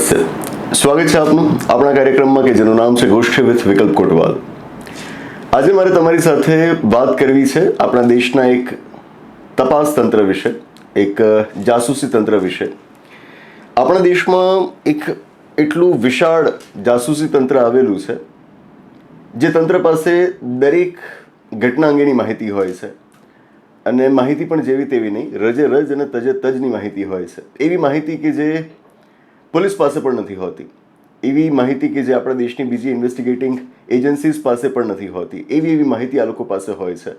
નમસ્તે સ્વાગત છે આપનું આપણા કાર્યક્રમમાં કે જેનું નામ છે ગોષ્ઠી વિથ વિકલ્પ કોટવાલ. આજે મારે તમારી સાથે વાત કરવી છે આપણા દેશના એક તપાસ તંત્ર વિશે, એક જાસૂસી તંત્ર વિશે. આપણા દેશમાં એક એટલું વિશાળ જાસૂસી તંત્ર આવેલું છે, જે તંત્ર પાસે દરેક ઘટના અંગેની માહિતી હોય છે. અને માહિતી પણ જેવી તેવી નહીં, રજે રજ અને તજે તજની માહિતી હોય છે. એવી માહિતી કે જે પોલીસ પાસે પણ નથી હોતી. એવી માહિતી કે જે આપણા દેશની બીજી ઇન્વેસ્ટિગેટિંગ એજન્સીઝ પાસે પણ નથી હોતી. એવી એવી માહિતી આ લોકો પાસે હોય છે.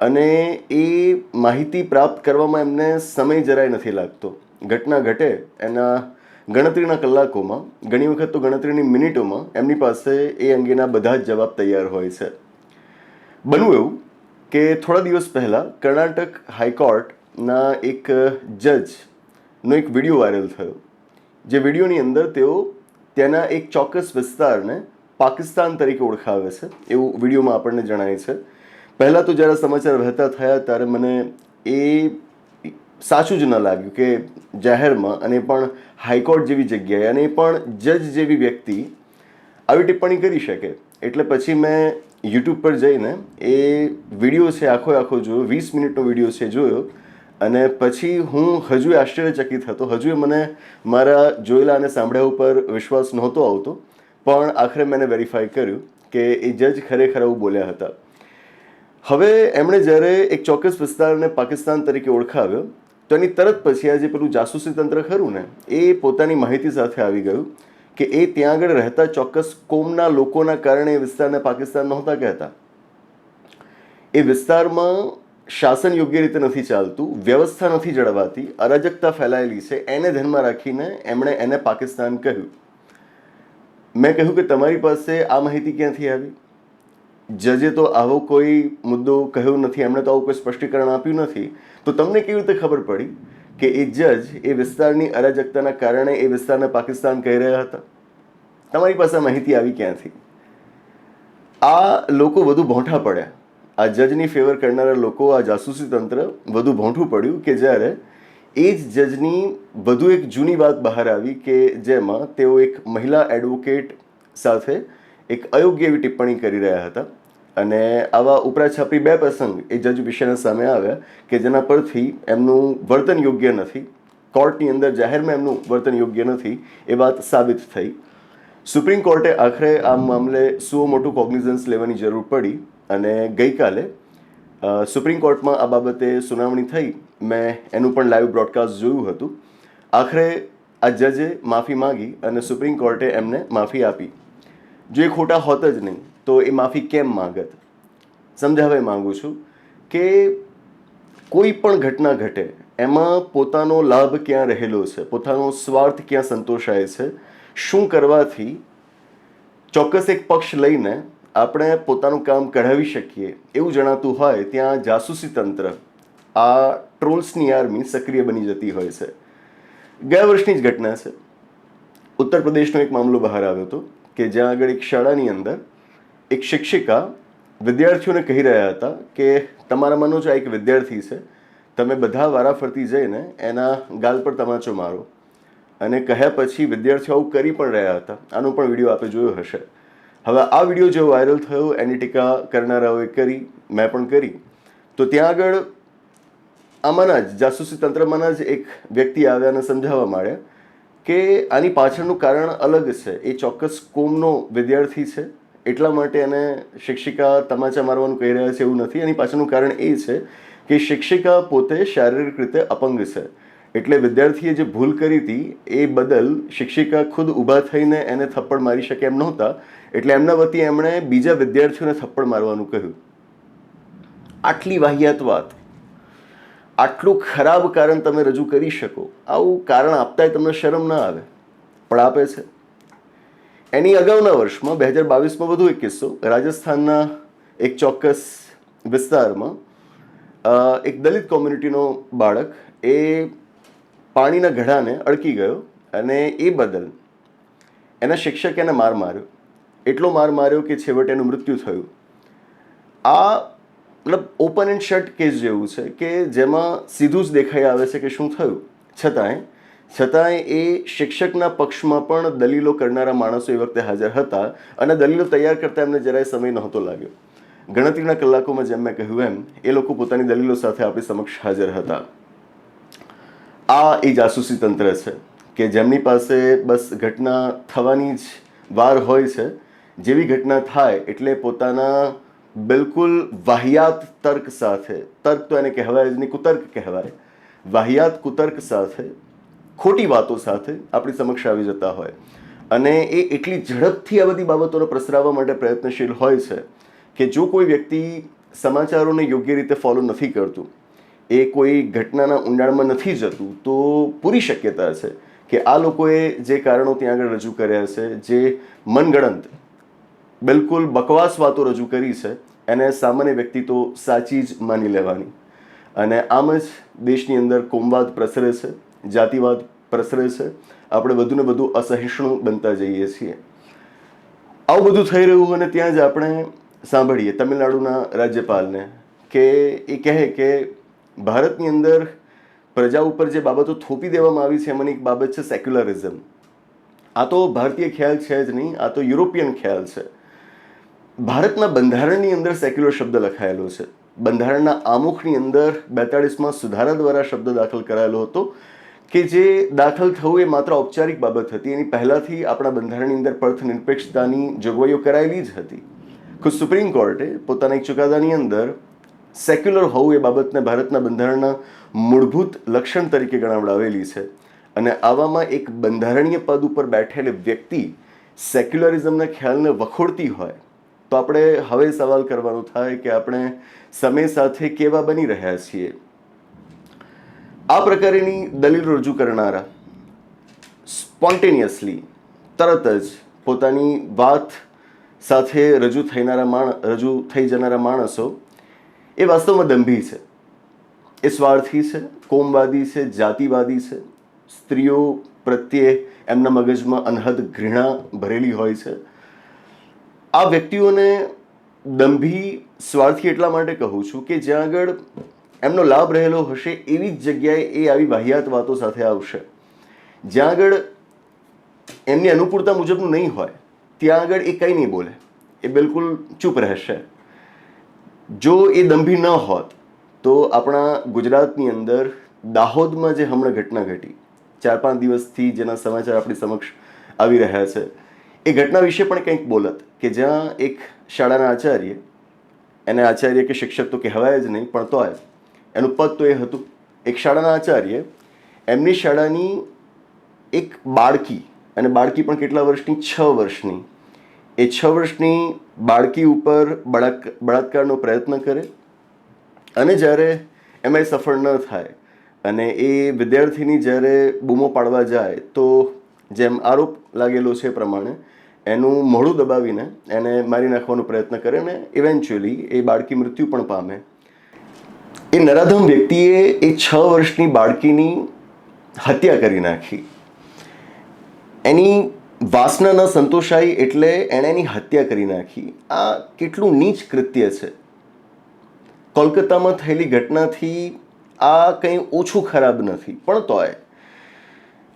અને એ માહિતી પ્રાપ્ત કરવામાં એમને સમય જરાય નથી લાગતો. ઘટના ઘટે એના ગણતરીના કલાકોમાં, ઘણી વખત તો ગણતરીની મિનિટોમાં એમની પાસે એ અંગેના બધા જ જવાબ તૈયાર હોય છે. બનવું એવું કે થોડા દિવસ પહેલાં કર્ણાટક હાઈકોર્ટના એક જજનો એક વીડિયો વાયરલ થયો. જે વિડીયોની અંદર તેઓ તેના એક ચોક્કસ વિસ્તારને પાકિસ્તાન તરીકે ઓળખાવે છે, એવું વિડીયોમાં આપણને જણાય છે. પહેલાં તો જ્યારે સમાચાર વહેતા થયા ત્યારે મને એ સાચું જ ન લાગ્યું કે જાહેરમાં અને પણ હાઈકોર્ટ જેવી જગ્યાએ અને પણ જજ જેવી વ્યક્તિ આવી ટિપ્પણી કરી શકે. એટલે પછી મેં યુટ્યુબ પર જઈને એ વીડિયો છે, આખો આખો જોયો, વીસ મિનિટનો વીડિયો છે જોયો. અને પછી હું હજુ આશ્ચર્યચકિત હતો. હજુ મને મારા જોયેલા અને સાંભળ્યા ઉપર વિશ્વાસ નહોતો આવતો, પણ આખરે મેં વેરીફાઈ કર્યું કે એ જજ ખરેખર એવું બોલ્યા હતા. હવે એમણે જ્યારે એક ચોક્કસ વિસ્તારને પાકિસ્તાન તરીકે ઓળખાવ્યો, તો એની તરત પછી આ જે પેલું જાસૂસી તંત્ર ખરું ને, એ પોતાની માહિતી સાથે આવી ગયું કે એ ત્યાં આગળ રહેતા ચોક્કસ કોમના લોકોના કારણે એ વિસ્તારને પાકિસ્તાન નહોતા કહેતા. એ વિસ્તારમાં શાસન યોગ્ય રીતે નથી ચાલતું, વ્યવસ્થા નથી જળવાતી, અરાજકતા ફેલાયેલી છે, એને ધ્યાનમાં રાખીને એમણે એને પાકિસ્તાન કહ્યું. મેં કહ્યું કે તમારી પાસે આ માહિતી ક્યાંથી આવી? જજે તો આવો કોઈ મુદ્દો કહ્યો નથી, એમણે તો આવું કોઈ સ્પષ્ટીકરણ આપ્યું નથી. તો તમને કેવી રીતે ખબર પડી કે એ જજ એ વિસ્તારની અરાજકતાના કારણે એ વિસ્તારને પાકિસ્તાન કહી રહ્યા હતા? તમારી પાસે માહિતી આવી ક્યાંથી? આ લોકો વધુ ભોંઠા પડ્યા. આ જજની ફેવર કરનારા લોકો આ જાસૂસી તંત્ર વધુ ભોંઠું પડ્યું કે જ્યારે એ જ જજની વધુ એક જૂની વાત બહાર આવી કે જેમાં તેઓ એક મહિલા એડવોકેટ સાથે એક અયોગ્ય એવી ટિપ્પણી કરી રહ્યા હતા. અને આવા ઉપરાછાપરી બે પ્રસંગ એ જજ વિશેના સામે આવ્યા કે જેના પરથી એમનું વર્તન યોગ્ય નથી, કોર્ટની અંદર જાહેરમાં એમનું વર્તન યોગ્ય નથી એ વાત સાબિત થઈ. સુપ્રીમ કોર્ટે આખરે આ મામલે સુઓ મોટું કોગ્નિઝન્સ લેવાની જરૂર પડી. અને ગઈકાલે સુપ્રીમ કોર્ટમાં આ બાબતે સુનાવણી થઈ. મેં એનું પણ લાઈવ બ્રોડકાસ્ટ જોયું હતું. આખરે આ જજે માફી માગી અને સુપ્રીમ કોર્ટે એમને માફી આપી. જો એ ખોટા હોત જ નહીં, તો એ માફી કેમ માંગત? સમજાવવા માંગુ છું કે કોઈ પણ ઘટના ઘટે, એમાં પોતાનો લાભ ક્યાં રહેલો છે, પોતાનો સ્વાર્થ ક્યાં સંતોષાય છે, શું કરવાથી ચોક્કસ એક પક્ષ લઈને આપણે પોતાનું કામ કઢાવી શકીએ, એવું જણાતું હોય ત્યાં જાસૂસી તંત્ર આ ટ્રોલ્સની આર્મી સક્રિય બની જતી હોય છે. ગયા વર્ષની જ ઘટના છે. ઉત્તર પ્રદેશનો એક મામલો બહાર આવ્યો હતો કે જ્યાં આગળ એક શાળાની અંદર એક શિક્ષિકા વિદ્યાર્થીઓને કહી રહ્યા હતા કે તમારામાંનો જો આ એક વિદ્યાર્થી છે. તમે બધા વારાફરતી જઈને એના ગાલ પર તમાચો મારો. અને કહ્યા પછી વિદ્યાર્થીઓ આવું કરી પણ રહ્યા હતા. આનો પણ વીડિયો આપે જોયો હશે. હવે આ વીડિયો જે વાયરલ થયો એની ટીકા કરનારાઓએ કરી, મેં પણ કરી. તો ત્યાં આગળ આમાંના જ જાસૂસી તંત્રમાંના જ એક વ્યક્તિ આવ્યા અને સમજાવવા માંડ્યા કે આની પાછળનું કારણ અલગ છે. એ ચોક્કસ કોમનો વિદ્યાર્થી છે. એટલા માટે એને શિક્ષિકા તમાચા મારવાનું કહી રહ્યા છે એવું નથી. એની પાછળનું કારણ એ છે કે શિક્ષિકા પોતે શારીરિક રીતે અપંગ છે. એટલે વિદ્યાર્થીએ જે ભૂલ કરી હતી એ બદલ શિક્ષિકા ખુદ ઊભા થઈને એને થપ્પડ મારી શકે એમ નહોતા. એટલે એમના વતી એમણે બીજા વિદ્યાર્થીઓને થપ્પડ મારવાનું કહ્યું. આટલી વાહિયાત વાત આટલું ખરાબ કારણ તમે રજૂ કરી શકો, આવું કારણ આપતાય તમને શરમ ના આવે, પણ આપે છે. એની અગાઉના વર્ષમાં, બે હજાર બાવીસમાં વધુ એક કિસ્સો, રાજસ્થાનના એક ચોક્કસ વિસ્તારમાં એક દલિત કોમ્યુનિટીનો બાળક એ પાણીના ઘડાને અડકી ગયો અને એ બદલ એના શિક્ષકે એને માર માર્યો. એટલો માર માર્યો કે છેવટે એનું મૃત્યુ થયું. આ મતલબ ઓપન એન્ડ શટ કેસ જેવું છે કે જેમાં સીધું જ દેખાઈ આવે છે કે શું થયું. છતાંય છતાંય એ શિક્ષકના પક્ષમાં પણ દલીલો કરનારા માણસો એ વખતે હાજર હતા અને દલીલો તૈયાર કરતા એમને જરાય સમય નહોતો લાગ્યો. ગણતરીના કલાકોમાં જેમ મેં કહ્યું એમ, એ લોકો પોતાની દલીલો સાથે આપણી સમક્ષ હાજર હતા. આ એ જાસૂસી તંત્ર છે કે જેમની પાસે બસ ઘટના થવાની જ વાર હોય છે જેવી ઘટના થાય એટલે પોતાના બિલકુલ વાહિયાત તર્ક સાથે, તર્ક તો એને કહેવાય જ નહીં, કુતર્ક કહેવાય. વાહિયાત, કુતર્ક સાથે, ખોટી વાતો સાથે આપણી સમક્ષ આવી જતા હોય. અને એ એટલી ઝડપથી આ બધી બાબતોને પ્રસરાવવા માટે પ્રયત્નશીલ હોય છે કે જો કોઈ વ્યક્તિ સમાચારોને યોગ્ય રીતે ફોલો નથી કરતું, એ કોઈ ઘટનાના ઊંડાણમાં નથી જતું, તો પૂરી શક્યતા છે કે આ લોકોએ જે કારણો ત્યાં આગળ રજૂ કર્યા છે, જે મનગણંત બિલકુલ બકવાસ વાતો રજૂ કરી છે. એને સામાન્ય વ્યક્તિ તો સાચી જ માની લેવાની. અને આમ જ દેશની અંદર કોમવાદ પ્રસરે છે, જાતિવાદ પ્રસરે છે. આપણે વધુને વધુ અસહિષ્ણુ બનતા જઈએ છીએ. આવું બધું થઈ રહ્યું અને ત્યાં જ આપણે સાંભળીએ તમિલનાડુના રાજ્યપાલને કે એ કહે કે ભારતની અંદર પ્રજા ઉપર જે બાબતો થોપી દેવામાં આવી છે, એમાંની એક બાબત છે સેક્યુલરિઝમ. આ તો ભારતીય ખ્યાલ છે જ નહીં, આ તો યુરોપિયન ખ્યાલ છે. ભારતના બંધારણની અંદર સેક્યુલર શબ્દ લખાયેલો છે. બંધારણના આમુખની અંદર બેતાળીસમાં સુધારા દ્વારા શબ્દ દાખલ કરાયેલો હતો કે જે દાખલ થવું એ માત્ર ઔપચારિક બાબત હતી. એની પહેલાંથી આપણા બંધારણની અંદર પર્થ નિરપેક્ષતાની જોગવાઈઓ કરાયેલી જ હતી. ખુદ સુપ્રીમ કોર્ટે પોતાના એક ચુકાદાની અંદર સેક્યુલર હોવું એ બાબતને ભારતના બંધારણના મૂળભૂત લક્ષણ તરીકે ગણાવડાવેલી છે અને આવામાં એક બંધારણીય પદ ઉપર બેઠેલી વ્યક્તિ સેક્યુલરિઝમના ખ્યાલને વખોડતી હોય તો આપણે હવે સવાલ કરવાનો થાય કે આપણે સમય સાથે કેવા બની રહ્યા છીએ? આ પ્રકારની દલીલ રજૂ કરનારા સ્પોન્ટેનિયસલી તરત જ પોતાની વાત સાથે રજૂ થનારા માણ, રજૂ થઈ જનારા માણસો એ વાસ્તવમાં દંભી છે. એ સ્વાર્થી છે, કોમવાદી છે, જાતિવાદી છે, સ્ત્રીઓ પ્રત્યે એમના મગજમાં અનહદ ઘૃણા ભરેલી હોય છે. આ વ્યક્તિઓને દંભી સ્વાર્થી એટલા માટે કહું છું કે જ્યાં આગળ એમનો લાભ રહેલો હશે એવી જ જગ્યાએ એ આવી વાહિયાત વાતો સાથે આવશે. જ્યાં આગળ એમની અનુકૂળતા મુજબનું નહીં હોય, ત્યાં આગળ એ કંઈ નહીં બોલે. એ બિલકુલ ચૂપ રહેશે. જો એ દંભી ન હોત, તો આપણા ગુજરાતની અંદર દાહોદમાં જે હમણાં ઘટના ઘટી, ચાર પાંચ દિવસથી જેના સમાચાર આપણી સમક્ષ આવી રહ્યા છે એ ઘટના વિશે પણ કંઈક બોલત કે જ્યાં એક શાળાના આચાર્ય, એને આચાર્ય કે શિક્ષક તો કહેવાય જ નહીં, પણ તોય એનું પદ તો એ હતું. એક શાળાના આચાર્ય, એમની શાળાની એક બાળકી, અને બાળકી પણ કેટલા વર્ષની? છ વર્ષની. એ છ વર્ષની બાળકી ઉપર બળાક બળાત્કારનો પ્રયત્ન કરે, અને જ્યારે એમાં સફળ ન થાય, અને એ વિદ્યાર્થીની જ્યારે બૂમો પાડવા જાય, તો જેમ આરોપ લાગેલો છે પ્રમાણે, એનું મોઢું દબાવીને એને મારી નાખવાનો પ્રયત્ન કરે ને ઇવેન્ચ્યુઅલી એ બાળકી મૃત્યુ પણ પામે. એ નરાધમ વ્યક્તિએ એ છ વર્ષની બાળકીની હત્યા કરી નાખી. એની વાસના ન સંતોષાઈ એટલે એણે એની હત્યા કરી નાખી. આ કેટલું નીચ કૃત્ય છે. કોલકાતામાં થયેલી ઘટનાથી આ કંઈ ઓછું ખરાબ નથી, પણ તોય.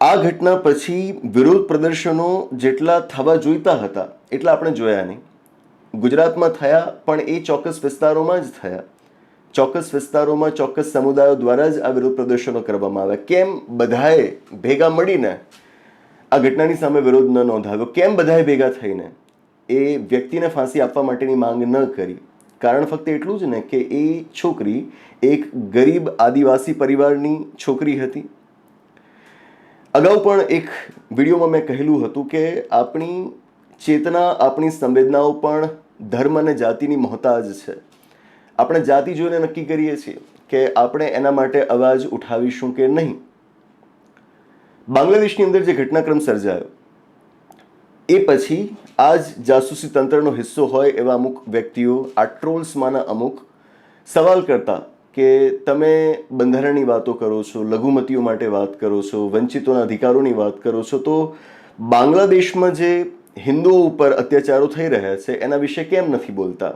આ ઘટના પછી વિરોધ પ્રદર્શનો જેટલા થવા જોઈતા હતા, એટલા આપણે જોયા નહીં. ગુજરાતમાં થયા, પણ એ ચોક્કસ વિસ્તારોમાં જ થયા. ચોક્કસ વિસ્તારોમાં ચોક્કસ સમુદાયો દ્વારા જ આ વિરોધ પ્રદર્શનો કરવામાં આવ્યા. કેમ બધાએ ભેગા મળીને આ ઘટનાની સામે વિરોધ ન નોંધાવ્યો? કેમ બધાએ ભેગા થઈને? એ વ્યક્તિને ફાંસી આપવા માટેની માંગ ન કરી. કારણ ફક્ત એટલું જ ને કે એ છોકરી એક ગરીબ આદિવાસી પરિવારની છોકરી હતી. અગાઉ પણ એક વિડીયોમાં મેં કહેલું હતું કે આપણી ચેતના, આપણી સંવેદનાઓ પણ ધર્મ અને જાતિની મોહતાજ છે. આપણે જાતિ જોઈને નક્કી કરીએ છીએ કે આપણે એના માટે અવાજ ઉઠાવીશું કે નહીં. બાંગ્લાદેશની અંદર જે ઘટનાક્રમ સર્જાયો, એ પછી આ જ જાસૂસી તંત્રનો હિસ્સો હોય એવા અમુક વ્યક્તિઓ, આ ટ્રોલ્સમાંના અમુક સવાલ કરતા કે તમે બંધારણની વાતો કરો છો, લઘુમતીઓ માટે વાત કરો છો, વંચિતોના અધિકારોની વાત કરો છો, તો બાંગ્લાદેશમાં જે હિન્દુઓ ઉપર અત્યાચારો થઈ રહ્યા છે, એના વિશે કેમ નથી બોલતા?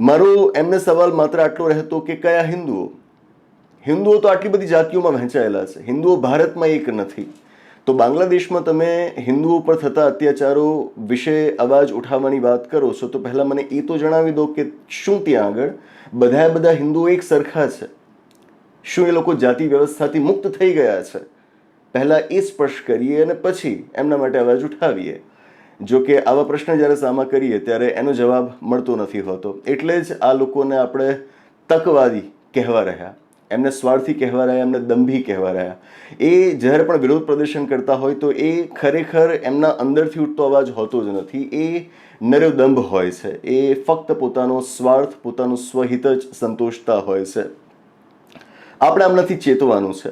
મારો એમને સવાલ માત્ર આટલો રહેતો કે કયા હિન્દુઓ? હિન્દુઓ તો આટલી બધી જાતિઓમાં વહેંચાયેલા છે. હિન્દુઓ ભારતમાં એક નથી. તો બાંગ્લાદેશમાં તમે હિન્દુઓ પર થતા અત્યાચારો વિશે અવાજ ઉઠાવવાની વાત કરો છો, તો પહેલાં મને એ તો જણાવી દો કે શું ત્યાં આગળ બધા બધા હિન્દુઓ એક સરખા છે? શું એ લોકો જાતિ વ્યવસ્થાથી મુક્ત થઈ ગયા છે? પહેલાં એ સ્પર્શ કરીએ અને પછી એમના માટે અવાજ ઉઠાવીએ. જો કે આવા પ્રશ્ન જ્યારે સામા કરીએ ત્યારે એનો જવાબ મળતો નથી હોતો. એટલે જ આ લોકોને આપણે તકવાદી કહેવા રહ્યા. એમને સ્વાર્થી કહેવા રહ્યા એમને દંભી કહેવા રહ્યા એ જ્યારે પણ વિરોધ પ્રદર્શન કરતા હોય તો એ ખરેખર એમના અંદરથી ઉઠતો અવાજ હોતો જ નથી. એ નર્યો દંભ હોય છે. એ ફક્ત પોતાનો સ્વાર્થ, પોતાનું સ્વહિત જ સંતોષતા હોય છે. આપણે આમનાથી ચેતવાનું છે.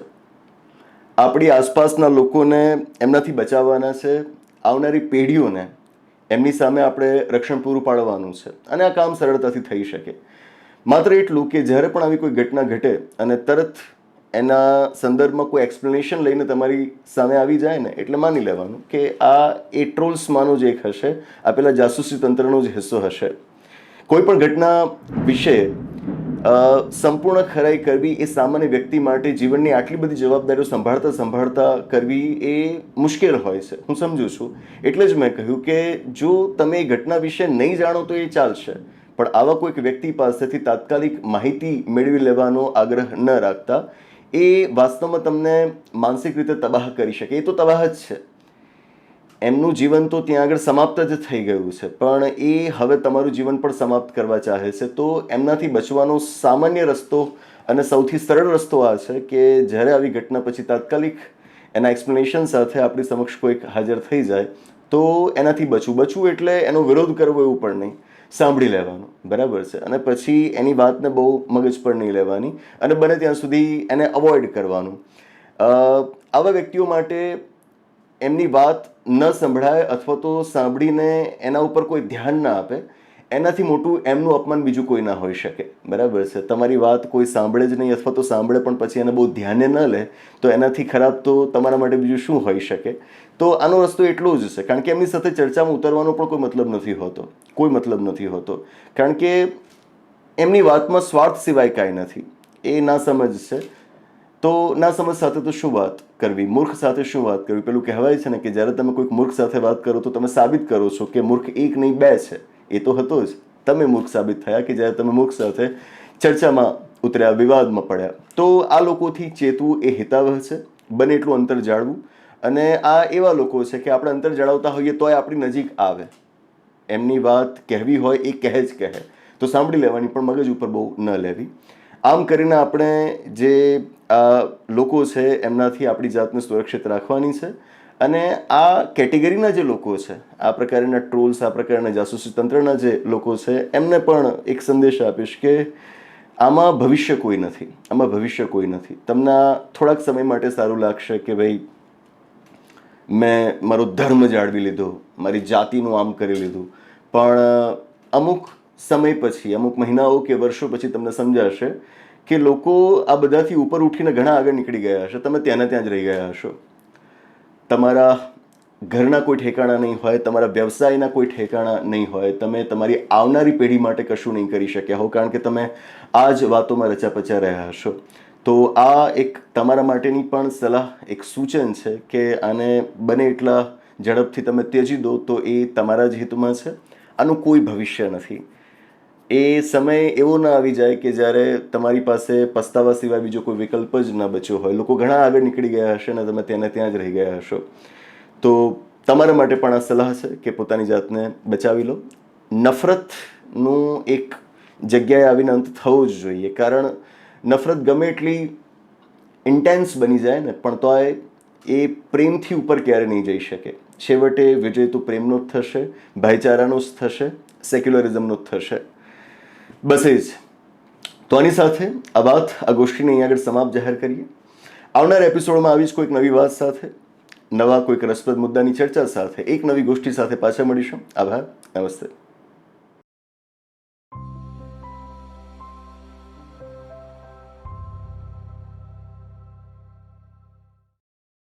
આપણી આસપાસના લોકોને એમનાથી બચાવવાના છે. આવનારી પેઢીઓને એમની સામે આપણે રક્ષણ પૂરું પાડવાનું છે. અને આ કામ સરળતાથી થઈ શકે. માત્ર એટલું કે જ્યારે પણ આવી કોઈ ઘટના ઘટે અને તરત એના સંદર્ભમાં કોઈ એક્સપ્લેનેશન લઈને તમારી સામે આવી જાય ને, એટલે માની લેવાનું કે આ એ ટ્રોલ્સમાંનો જ એક હશે, આ પેલા જાસૂસી તંત્રનો જ હિસ્સો હશે. કોઈ પણ ઘટના વિશે સંપૂર્ણ ખરાઈ કરવી એ સામાન્ય વ્યક્તિ માટે જીવનની આટલી બધી જવાબદારીઓ સંભાળતા સંભાળતા કરવી એ મુશ્કેલ હોય છે. હું સમજુ છું. એટલે જ મેં કહ્યું કે જો તમે એ ઘટના વિશે નહીં જાણો તો એ ચાલશે. પણ આવા કોઈક વ્યક્તિ પાસેથી તાત્કાલિક માહિતી મેળવી લેવાનો આગ્રહ ન રાખતા એ વાસ્તવમાં તમને માનસિક રીતે તબાહ કરી શકે. એ તો તબાહ જ છે. એમનું જીવન તો ત્યાં આગળ સમાપ્ત જ થઈ ગયું છે. પણ એ હવે તમારું જીવન પણ સમાપ્ત કરવા ચાહે છે. તો એમનાથી બચવાનો સામાન્ય રસ્તો અને સૌથી સરળ રસ્તો આ છે કે જ્યારે આવી ઘટના પછી તાત્કાલિક એના એક્સપ્લેનેશન સાથે આપણી સમક્ષ કોઈક હાજર થઈ જાય, તો એનાથી બચવું. બચવું એટલે એનો વિરોધ કરવો એવું પણ નહીં. સાંભળી લેવાનું. બરાબર છે? અને પછી એની વાતને બહુ મગજ પર નહીં લેવાની અને બને ત્યાં સુધી એને અવોઇડ કરવાનું. આવા વ્યક્તિઓ માટે એમની વાત ન સંભળાય અથવા તો સાંભળીને એના ઉપર કોઈ ધ્યાન ના આપે. એનાથી મોટું એમનું અપમાન બીજું કોઈ ના હોઈ શકે. બરાબર છે? તમારી વાત કોઈ સાંભળે જ નહીં અથવા તો સાંભળે પણ પછી એને બહુ ધ્યાને ન લે, તો એનાથી ખરાબ તો તમારા માટે બીજું શું હોઈ શકે? તો આનો રસ્તો એટલો જ છે. કારણ કે એમની સાથે ચર્ચામાં ઉતરવાનો પણ કોઈ મતલબ નથી હોતો. કોઈ મતલબ નથી હોતો. કારણ કે એમની વાતમાં સ્વાર્થ સિવાય કાંઈ નથી. એ ના સમજ છે. તો ના સમજ સાથે તો શું વાત કરવી? મૂર્ખ સાથે શું વાત કરવી? પેલું કહેવાય છે ને કે જ્યારે તમે કોઈક મૂર્ખ સાથે વાત કરો તો તમે સાબિત કરો છો કે મૂર્ખ એક નહીં, બે છે. એ તો હતો જ. તમે મૂર્ખ સાબિત થયા કે જ્યારે તમે મૂર્ખ સાથે ચર્ચામાં ઉતર્યા, વિવાદમાં પડ્યા. તો આ લોકોથી ચેતવું એ હિતાવહ છે? બને એટલું અંતર જાળવું. અને આ એવા લોકો છે કે આપણે અંતર જાળવતા હોઈએ તોય આપણી નજીક આવે. એમની વાત કહેવી હોય એ કહે જ કહે. તો સાંભળી લેવાની, પણ મગજ ઉપર બહુ ન લેવી. આમ કરીને આપણે જે લોકો છે, એમનાથી આપણી જાતને સુરક્ષિત રાખવાની છે. અને આ કેટેગરીના જે લોકો છે, આ પ્રકારના ટ્રોલ્સ, આ પ્રકારના જાસૂસી તંત્રના જે લોકો છે, એમને પણ એક સંદેશ આપીશ કે આમાં ભવિષ્ય કોઈ નથી. આમાં ભવિષ્ય કોઈ નથી. તમને થોડાક સમય માટે સારું લાગશે કે ભાઈ, મેં મારો ધર્મ જાળવી લીધો, મારી જાતિનું આમ કરી લીધું. પણ, અમુક સમય પછી, અમુક મહિનાઓ કે વર્ષો પછી તમને સમજાશે કે લોકો આ બધાથી ઉપર ઉઠીને ઘણા આગળ નીકળી ગયા હશે. તમે ત્યાંના ત્યાં જ રહી ગયા હશો. તમારા ઘરના કોઈ ઠેકાણા નહીં હોય, તમારા વ્યવસાયના કોઈ ઠેકાણા નહીં હોય, તમે તમારી આવનારી પેઢી માટે કશું નહીં કરી શક્યા હો, કારણ કે તમે આ જ વાતોમાં રચાપચા રહ્યા હશો. તો આ એક તમારા માટેની પણ સલાહ, એક સૂચન છે કે આને બને એટલા ઝડપથી તમે ત્યજી દો તો એ તમારા જ હિતમાં છે. આનું કોઈ ભવિષ્ય નથી. એ સમય એવો ના આવી જાય કે જ્યારે તમારી પાસે પસ્તાવા સિવાય બીજો કોઈ વિકલ્પ જ ન બચ્યો હોય. લોકો ઘણા આગળ નીકળી ગયા હશે ને તમે તેને ત્યાં જ રહી ગયા હશો. તો તમારા માટે પણ આ સલાહ છે કે પોતાની જાતને બચાવી લો. નફરતનું એક જગ્યાએ આવીને અંત થવો જ જોઈએ. કારણ નફરત ગમે એટલી ઇન્ટેન્સ બની જાય ને, પણ તો એ પ્રેમથી ઉપર ક્યારે નહીં જઈ શકે. છેવટે વિજય તો પ્રેમનો જ થશે, ભાઈચારાનો જ થશે સેક્યુલરિઝમનો જ થશે. બસ એ જ. તો આની સાથે આ વાત આ ગોષ્ઠીને અહીં આગળ સમાપ્ત જાહેર કરીએ. આવનાર એપિસોડમાં આવી જ કોઈક નવી વાત સાથે, નવા કોઈક રસપ્રદ મુદ્દાની ચર્ચા સાથે, એક નવી ગોષ્ઠી સાથે પાછા મળીશું. આભાર. નમસ્તે.